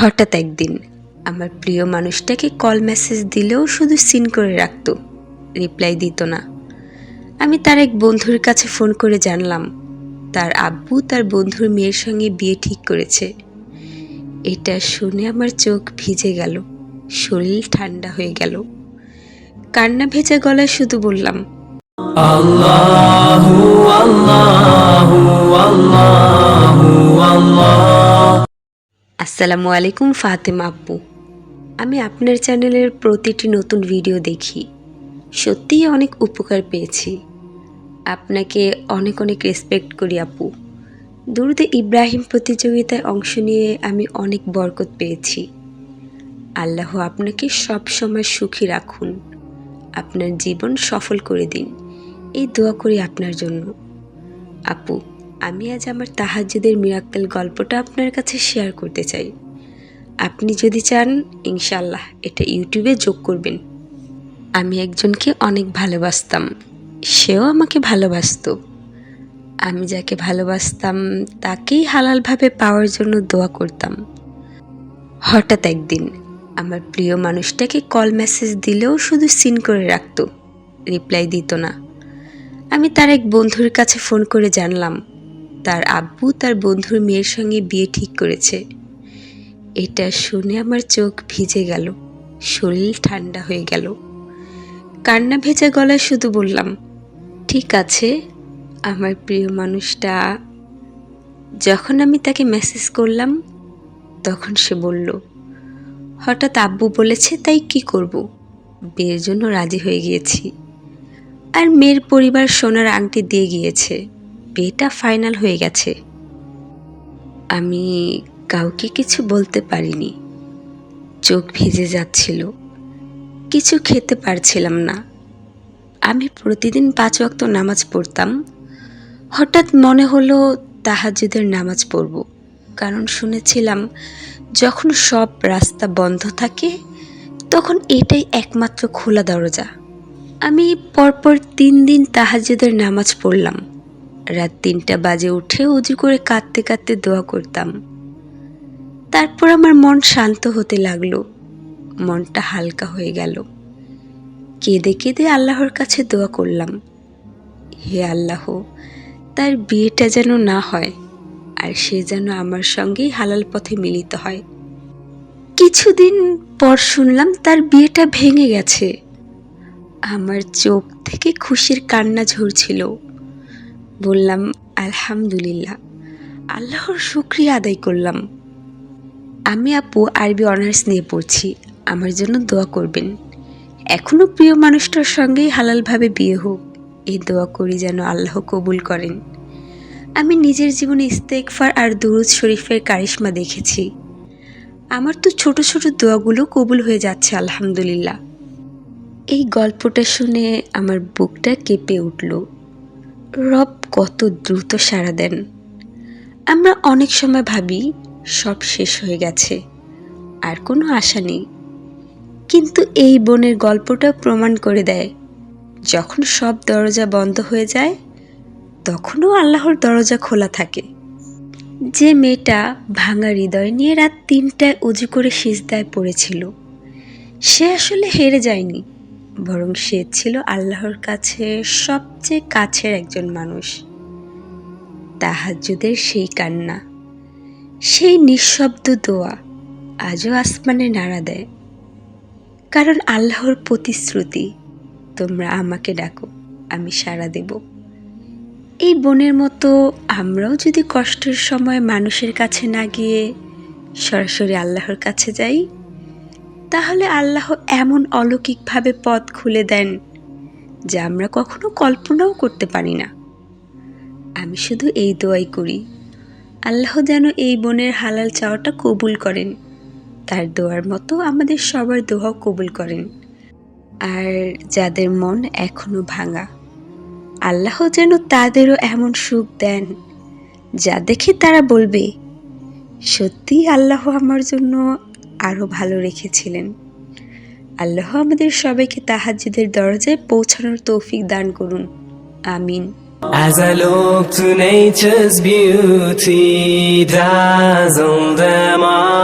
হঠাৎ একদিন আমার প্রিয় মানুষটাকে কল মেসেজ দিলেও শুধু সিন করে রাখতো রিপ্লাই দিত না। আমি তার এক বন্ধুর কাছে ফোন করে জানলাম, তার আব্বু তার বন্ধুর মেয়ের সঙ্গে বিয়ে ঠিক করেছে। এটা শুনে আমার চোখ ভিজে গেল, শরীর ঠান্ডা হয়ে গেল। কান্না ভেজা গলায় শুধু বললাম Allahu Allahu Allahu Allah আসসালামু আলাইকুম ফাতেমা আব্বু আমি আপনার চ্যানেলের প্রতিটি নতুন ভিডিও দেখি। সত্যিই অনেক উপকার পেয়েছি। আপনাকে অনেক অনেক রেসপেক্ট করি আপু। দুরুদে ইব্রাহিম প্রতিযোগিতায় অংশ নিয়ে আমি অনেক বরকত পেয়েছি। আল্লাহ আপনাকে সব সময় সুখী রাখুন। আপনার জীবন সফল করে দিন। এই দোয়া করি আপনার জন্য। আপু আমি আজ আমার তাহাজ্জুদের মিরাক্কেল গল্পটা আপনার কাছে শেয়ার করতে চাই। আপনি যদি চান ইনশাল্লাহ এটা ইউটিউবে যোগ করবেন। আমি একজনকে অনেক ভালোবাসতাম। সেও আমাকে ভালোবাসতো। আমি যাকে ভালোবাসতাম, তাকেই হালালভাবে পাওয়ার জন্য দোয়া করতাম। হঠাৎ একদিন আমার প্রিয় মানুষটাকে কল মেসেজ দিলেও শুধু সিন করে রাখত, রিপ্লাই দিত না। আমি তার এক বন্ধুর কাছে ফোন করে জানলাম তার আব্বু তার বন্ধুর মেয়ের সঙ্গে বিয়ে ঠিক করেছে। এটা শুনে আমার চোখ ভিজে গেল। শরীর ঠান্ডা হয়ে গেল। কান্না ভেজা গলায় শুধু বললাম, ঠিক আছে, আমার প্রিয় মানুষটা। যখন আমি তাকে মেসেজ করলাম, তখন সে বলল, হঠাৎ আব্বু বলেছে, তাই কি করব? বিয়ের জন্য রাজি হয়ে গিয়েছি। আর মেয়ের পরিবার সোনার আংটি দিয়ে গিয়েছে। বিয়েটা ফাইনাল হয়ে গেছে। আমি কাউকে কিছু বলতে পারিনি। চোখ ভিজে যাচ্ছিল। কিছু খেতে পারছিলাম না। আমি প্রতিদিন পাঁচ ওয়াক্ত নামাজ পড়তাম। হঠাৎ মনে হলো তাহাজুদের নামাজ পড়ব। কারণ শুনেছিলাম, যখন সব রাস্তা বন্ধ থাকে, তখন এটাই একমাত্র খোলা দরজা। আমি পরপর তিন দিন তাহাজুদের নামাজ পড়লাম। রাত তিনটা বাজে উঠে উজু করে কাঁদতে কাঁদতে দোয়া করতাম। তারপর আমার মন শান্ত হতে লাগল। মনটা হালকা হয়ে গেল। কেঁদে কেঁদে আল্লাহর কাছে দোয়া করলাম। হে আল্লাহ, তার বিয়েটা যেন না হয়, আর সে যেন আমার সঙ্গেই হালাল পথে মিলিত হয়। কিছুদিন পর শুনলাম তার বিয়েটা ভেঙে গেছে। আমার চোখ থেকে খুশির কান্না ঝরছিল। বললাম, আলহামদুলিল্লাহ। আল্লাহর শুক্রিয়া আদায় করলাম। আমি আপু আরবি অনার্স নিয়ে পড়ছি, আমার জন্য দোয়া করবেন। এখনও প্রিয় মানুষটার সঙ্গেই হালালভাবে বিয়ে হোক এই দোয়া করি যেন আল্লাহ কবুল করেন। আমি নিজের জীবনে ইস্তেকফার আর দুরুদ শরীফের কারিশমা দেখেছি। আমার তো ছোট ছোট দোয়াগুলো কবুল হয়ে যাচ্ছে, আলহামদুলিল্লাহ। এই গল্পটা শুনে আমার বুকটা কেঁপে উঠল। রব কত দ্রুত সাড়া দেন। আমরা অনেক সময় ভাবি, সব শেষ হয়ে গেছে, আর কোনো আশা নেই। কিন্তু এই বোনের গল্পটা প্রমাণ করে দেয়, যখন সব দরজা বন্ধ হয়ে যায়, তখনও আল্লাহর দরজা খোলা থাকে। যে মেয়েটা ভাঙা হৃদয় নিয়ে রাত তিনটায় উজু করে সিজদায় পড়েছিল, সে আসলে হেরে যায়নি। বরং সে ছিল আল্লাহর কাছে সবচেয়ে কাছের একজন মানুষ। তাহাজ্জুদের সেই কান্না, সেই নিঃশব্দ দোয়া আজও আসমানে নাড়া দেয়। কারণ আল্লাহর প্রতিশ্রুতি, তোমরা আমাকে ডাকো, আমি সাড়া দেব। এই বোনের মতো আমরাও যদি কষ্টের সময় মানুষের কাছে না গিয়ে সরাসরি আল্লাহর কাছে যাই তাহলে আল্লাহ এমন অলৌকিকভাবে পথ খুলে দেন যা আমরা কখনো কল্পনাও করতে পারি না। আমি শুধু এই দোয়াই করি, আল্লাহ যেন এই বোনের হালাল চাওয়াটা কবুল করেন, তার দোয়ার মতো আমাদের সবার দোয়াও কবুল করেন। আর যাদের মন এখনও ভাঙা, আল্লাহ যেন তাদেরও এমন সুখ দেন, যা দেখে তারা বলবে সত্যি আল্লাহ আমার জন্য আরও ভালো রেখেছিলেন। আল্লাহ আমাদের সবাইকে তাহাজিদের দরজায় পৌঁছানোর তৌফিক দান করুন। আমিন। As I look to nature's beauty, dazzle them all.